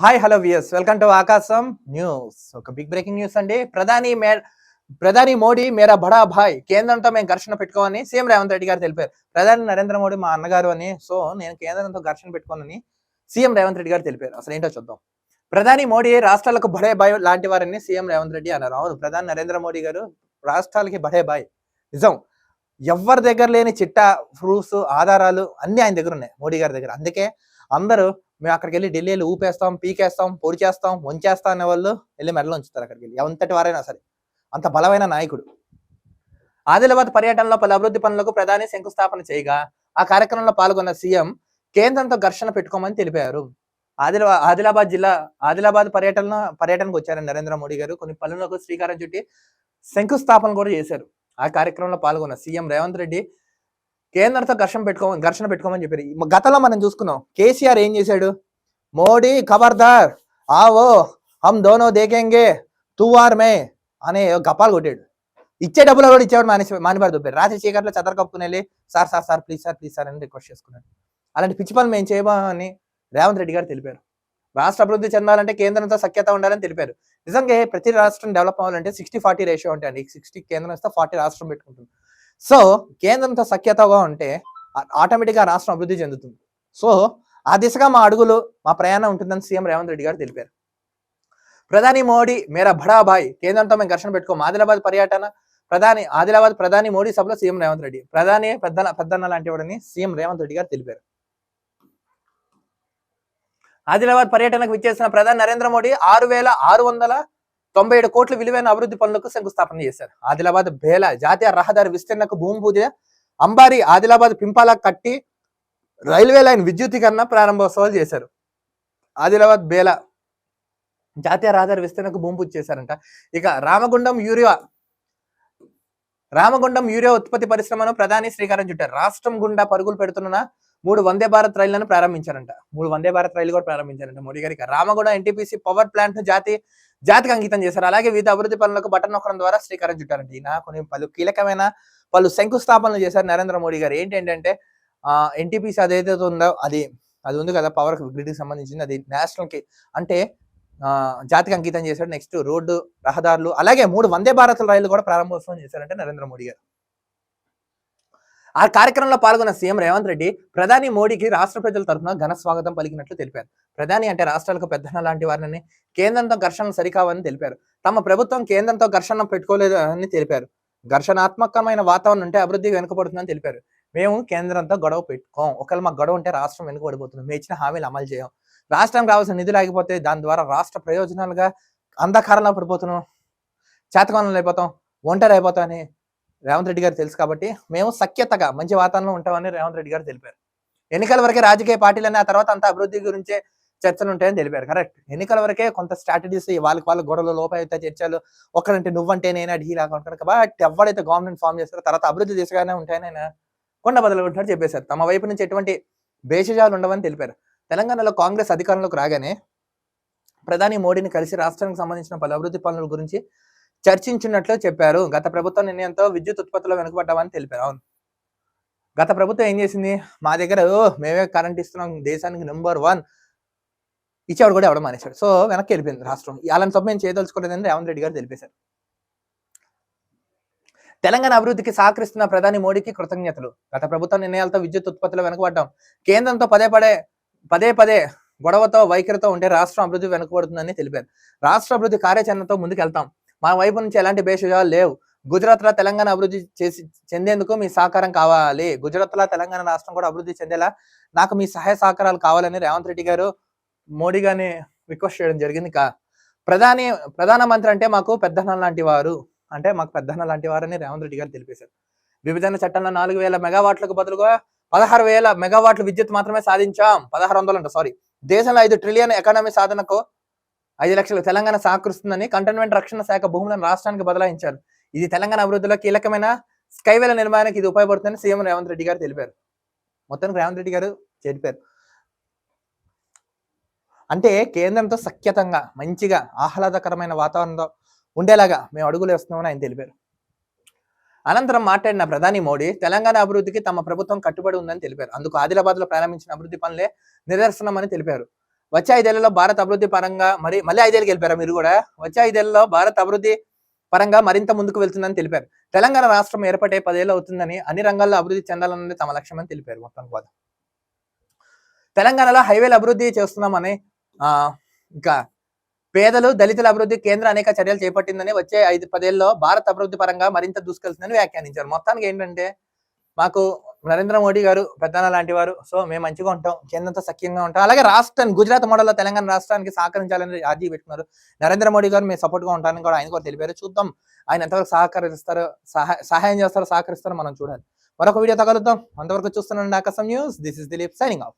Hi hello viewers welcome to Aakasam news ఒక big breaking news అండి. ప్రధాని మే ప్రధాని మోడీ మేరా బడా భాయ్ కేంద్రంతో మేము ఘర్షణ పెట్టుకోమని సీఎం రేవంత్ రెడ్డి గారు తెలిపారు. ప్రధాని నరేంద్ర మోడీ మా అన్నగారు అని. సో నేను కేంద్రంతో ఘర్షణ పెట్టుకోనని సీఎం రేవంత్ రెడ్డి గారు తెలిపారు. అసలు ఏంటో చూద్దాం. ప్రధాని మోడీ రాష్ట్రాలకు బడే బాయ్ లాంటి వారని సీఎం రేవంత్ రెడ్డి అన్నారు. అవును ప్రధాని నరేంద్ర మోడీ గారు రాష్ట్రాలకి బడే బాయ్ నిజం. ఎవరి దగ్గర లేని చిట్టా ప్రూఫ్స్ ఆధారాలు అన్ని ఆయన దగ్గర ఉన్నాయి మోడీ గారి దగ్గర. అందుకే అందరూ మేము అక్కడికి వెళ్ళి ఢిల్లీలో ఊపేస్తాం పీకేస్తాం పొడి చేస్తాం వంచేస్తాం అనే వాళ్ళు వెళ్ళి మెడలో ఉంచుతారు అక్కడికి వెళ్ళి ఎంతటి వారైనా సరే. అంత బలమైన నాయకుడు. ఆదిలాబాద్ పర్యటనలో పలు అభివృద్ధి పనులకు ప్రధాని శంకుస్థాపన చేయగా ఆ కార్యక్రమంలో పాల్గొన్న సీఎం కేంద్రంతో ఘర్షణ పెట్టుకోమని తెలిపారు. ఆదిలాబాద్ ఆదిలాబాద్ జిల్లా ఆదిలాబాద్ పర్యటన పర్యటనకు వచ్చారు నరేంద్ర మోడీ గారు. కొన్ని పనులకు శ్రీకారం చుట్టి శంకుస్థాపన కూడా చేశారు. ఆ కార్యక్రమంలో పాల్గొన్న సీఎం రేవంత్ రెడ్డి కేంద్రంతో ఘర్షణ పెట్టుకోమని ఘర్షణ పెట్టుకోమని చెప్పారు. గతంలో మనం చూసుకున్నాం. కేసీఆర్ ఏం చేశాడు? మోడీ ఖబర్దార్. ఆవో హమ్ దోనో దేకేంగే తువార్ మే అనే గపాలు కొట్టాడు. ఇచ్చే డబ్బులు కూడా ఇచ్చేవాడు మానేసి మానిపారు దుబ్బారు రాత్రి చీకట్లో చదర కప్పుకుని వెళ్ళి sir sir sir please sir please sir అని రిక్వెస్ట్ చేసుకున్నాడు. అలాంటి పిచ్చి పనులు మేము చేయబోమని రేవంత్ రెడ్డి గారు తెలిపారు. రాష్ట్ర అభివృద్ధి చెందాలంటే కేంద్రంతో సఖ్యత ఉండాలని తెలిపారు. నిజంగా ప్రతి రాష్ట్రం డెవలప్ అవ్వాలంటే సిక్స్టీ ఫార్టీ రేషియో ఉంటాయండి. సిక్స్టీ కేంద్రం ఇస్తే ఫార్టీ రాష్ట్రం పెట్టుకుంటుంది. సో కేంద్రంతో సఖ్యతగా ఉంటే ఆటోమేటిక్గా రాష్ట్రం అభివృద్ధి చెందుతుంది. సో ఆ దిశగా మా అడుగులు మా ప్రయాణం ఉంటుందని సీఎం రేవంత్ రెడ్డి గారు తెలిపారు. ప్రధాని మోడీ మేరా బడా భాయ్ కేంద్రంతో మేము ఘర్షణ పెట్టుకోం ఆదిలాబాద్ పర్యటన ప్రధాని ఆదిలాబాద్ ప్రధాని మోడీ సభలో సీఎం రేవంత్ రెడ్డి ప్రధాని పెద్దన పెద్దన్న లాంటి వాడని సీఎం రేవంత్ రెడ్డి గారు తెలిపారు. ఆదిలాబాద్ పర్యటనకు విచ్చేసిన ప్రధాని నరేంద్ర మోడీ ఆరు వేల ఆరు వందల తొంభై ఏడు కోట్ల విలువైన అభివృద్ధి పనులకు శంకుస్థాపన చేశారు. ఆదిలాబాద్ బేల జాతీయ రహదారి విస్తరణకు భూమి పూజ అంబారి ఆదిలాబాద్ పింపాల కట్టి రైల్వే లైన్ విద్యుతీకరణ ప్రారంభోత్సవాలు చేశారు. ఆదిలాబాద్ బేల జాతీయ రహదారి విస్తరణకు భూమి పూజ చేశారంట. ఇక రామగుండం యూరియా రామగుండం యూరియా ఉత్పత్తి పరిశ్రమను ప్రధాని శ్రీకారం చుట్టారు. రాష్ట్రం గుండా పరుగులు పెడుతున్న మూడు వందే భారత్ రైళ్ళను ప్రారంభించారంట. మూడు వందే భారత్ రైలు కూడా ప్రారంభించారంట మోడీ గారికి రామగుండ ఎన్టీపీసీ పవర్ ప్లాంట్ను జాతీయ జాతికి అంకితం చేశారు. అలాగే వివిధ అభివృద్ధి పనులకు బటన్ నొక్కడం ద్వారా శ్రీకారం చుట్టారంట ఈయన. కొన్ని పలు కీలకమైన పలు శంకుస్థాపనలు చేశారు నరేంద్ర మోడీ గారు. ఏంటంటే ఎన్టీపీసీ అదైతే ఉందో అది అది ఉంది కదా పవర్ గ్రిడ్కి సంబంధించింది. అది నేషనల్కి అంటే జాతికి అంకితం చేశాడు. నెక్స్ట్ రోడ్డు రహదారులు అలాగే మూడు వందే భారత్ రైలు కూడా ప్రారంభోత్సవం చేశారంటే నరేంద్ర మోడీ గారు. ఆ కార్యక్రమంలో పాల్గొన్న సీఎం రేవంత్ రెడ్డి ప్రధాని మోడీకి రాష్ట్ర ప్రజల తరఫున ఘన స్వాగతం పలికినట్లు తెలిపారు. ప్రధాని అంటే రాష్ట్రాలకు పెద్దన లాంటి వారిని కేంద్రంతో ఘర్షణలు సరికావని తెలిపారు. తమ ప్రభుత్వం కేంద్రంతో ఘర్షణ పెట్టుకోలేదు అని తెలిపారు. ఘర్షణాత్మకమైన వాతావరణం ఉంటే అభివృద్ధి వెనుకబడుతుందని తెలిపారు. మేము కేంద్రంతో గొడవ పెట్టుకోం. ఒకవేళ మాకు గొడవ ఉంటే రాష్ట్రం వెనుకబడిపోతుంది మేము ఇచ్చిన హామీలు అమలు చేయం. రాష్ట్రం కావాల్సిన నిధులు ఆగిపోతే దాని ద్వారా రాష్ట్ర ప్రయోజనాలుగా అంధకారంలో పడిపోతున్నాం. చేతకాలంలో అయిపోతాం. ఒంటరి అయిపోతాం అని రేవంత్ రెడ్డి గారు తెలుసు కాబట్టి మేము సఖ్యతగా మంచి వాతావరణంలో ఉంటామని రేవంత్ రెడ్డి గారు తెలిపారు. ఎన్నికల వరకే రాజకీయ పార్టీలన్నీ ఆ తర్వాత అంత అభివృద్ధి గురించే చర్చలు ఉంటాయని తెలిపారు. కరెక్ట్. ఎన్నికల వరకే కొంత స్ట్రాటజీస్ వాళ్ళకి వాళ్ళ గొడవలు లోపాయుత చర్చలు ఒకరంటే నువ్వంటే నేనా ఢీ లాగా బట్ ఎవరైతే గవర్నమెంట్ ఫామ్ చేస్తారో తర్వాత అభివృద్ధి దిశగానే ఉంటాయని ఆయన కొండ బదులుకుంటున్నారు చెప్పేశారు. తమ వైపు నుంచి ఎటువంటి భేషజాలు ఉండవని తెలిపారు. తెలంగాణలో కాంగ్రెస్ అధికారంలోకి రాగానే ప్రధాని మోడీని కలిసి రాష్ట్రానికి సంబంధించిన పలు అభివృద్ధి పనుల గురించి చర్చించినట్లు చెప్పారు. గత ప్రభుత్వ నిర్ణయంతో విద్యుత్ ఉత్పత్తిలో వెనుకబడ్డామని తెలిపారు. అవును. గత ప్రభుత్వం ఏం చేసింది? మా దగ్గర మేమే కరెంట్ ఇస్తున్నాం. దేశానికి నెంబర్ వన్ ఇచ్చేవాడు కూడా ఎవడం మానేశాడు. సో వెనక్కి వెళ్ళిపోయింది రాష్ట్రం. అలాంటి సభ మేము చేయదలుచుకోలేదని రేవంత్ రెడ్డి గారు తెలిపేశారు. తెలంగాణ అభివృద్ధికి సహకరిస్తున్న ప్రధాని మోడీకి కృతజ్ఞతలు. గత ప్రభుత్వ నిర్ణయాలతో విద్యుత్ ఉత్పత్తిలో వెనుకబడ్డాం. కేంద్రంతో పదే పదే పదే పదే గొడవతో వైఖరితో ఉంటే రాష్ట్రం అభివృద్ధి వెనుకబడుతుందని తెలిపారు. రాష్ట్ర అభివృద్ధి కార్యాచరణతో ముందుకు వెళ్తాం మా వైపు నుంచి ఎలాంటి భేషజాలు లేవు. గుజరాత్లో తెలంగాణ అభివృద్ధి చేసి చెందేందుకు మీ సహకారం కావాలి. గుజరాత్లో తెలంగాణ రాష్ట్రం కూడా అభివృద్ధి చెందేలా నాకు మీ సహాయ సహకారాలు కావాలని రేవంత్ రెడ్డి గారు మోడీ గారిని రిక్వెస్ట్ చేయడం జరిగింది కా. ప్రధాని ప్రధానమంత్రి అంటే మాకు పెద్దన్న లాంటి వారు. అంటే మాకు పెద్దన్న లాంటి వారు అని రేవంత్ రెడ్డి గారు తెలిపేశారు. విభజన చట్టంలో నాలుగు వేల మెగావాట్లకు బదులుగా పదహారు వేల మెగావాట్ల విద్యుత్ మాత్రమే సాధించాం. పదహారు వందలు అంట సారీ దేశంలో ఐదు ట్రిలియన్ ఎకానమీ సాధనకు ఐదు లక్షలు తెలంగాణ సహకరిస్తుందని కంటోన్మెంట్ రక్షణ శాఖ భూములను రాష్ట్రానికి బదలాయించారు. ఇది తెలంగాణ అభివృద్ధిలో కీలకమైన స్కైవేల నిర్మాణానికి ఇది ఉపయోగపడుతుందని సీఎం రేవంత్ రెడ్డి గారు తెలిపారు. మొత్తానికి రేవంత్ రెడ్డి గారు తెలిపారు అంటే కేంద్రంతో సఖ్యతంగా మంచిగా ఆహ్లాదకరమైన వాతావరణంలో ఉండేలాగా మేము అడుగులు వేస్తున్నామని ఆయన తెలిపారు. అనంతరం మాట్లాడిన ప్రధాని మోడీ తెలంగాణ అభివృద్ధికి తమ ప్రభుత్వం కట్టుబడి ఉందని తెలిపారు. అందుకు ఆదిలాబాద్లో ప్రారంభించిన అభివృద్ధి పనులే నిదర్శనమని తెలిపారు. వచ్చే ఐదేళ్ళలో భారత్ అభివృద్ధి పరంగా మరి మళ్ళీ ఐదేళ్ళకి వెళ్ళిపోయారా మీరు కూడా? వచ్చే ఐదేళ్ళలో భారత్ అభివృద్ధి పరంగా మరింత ముందుకు వెళ్తుందని తెలిపారు. తెలంగాణ రాష్ట్రం ఏర్పడే పదేళ్ళు అవుతుందని అన్ని రంగాల్లో అభివృద్ధి చెందాలన్నది తమ లక్ష్యమని తెలిపారు మొత్తం కూడా. తెలంగాణలో హైవేలు అభివృద్ధి చేస్తున్నామని ఆ ఇంకా పేదలు దళితుల అభివృద్ధి కేంద్రం అనేక చర్యలు చేపట్టిందని వచ్చే ఐదు పదేళ్ళలో భారత్ అభివృద్ధి పరంగా మరింత దూసుకెళ్తుందని వ్యాఖ్యానించారు. మొత్తానికి ఏంటంటే మాకు నరేంద్ర మోడీ గారు పెద్దన లాంటి వారు. సో మేము మంచిగా ఉంటాం. కేంద్రంతో సఖ్యంగా ఉంటాం. అలాగే రాష్ట్రం గుజరాత్ మోడల్లో తెలంగాణ రాష్ట్రానికి సహకరించాలని రాజీ పెట్టుకున్నారు. నరేంద్ర మోడీ గారు మేము సపోర్ట్గా ఉంటారని కూడా ఆయన కూడా తెలిపారు. చూద్దాం ఆయన ఎంతవరకు సహకరిస్తారో సహా సహాయం చేస్తారో సహకరిస్తారో మనం చూడాలి. మరొక వీడియో తగలుద్దాం అంతవరకు చూస్తున్నాను Aakasam news. This is Dileep signing off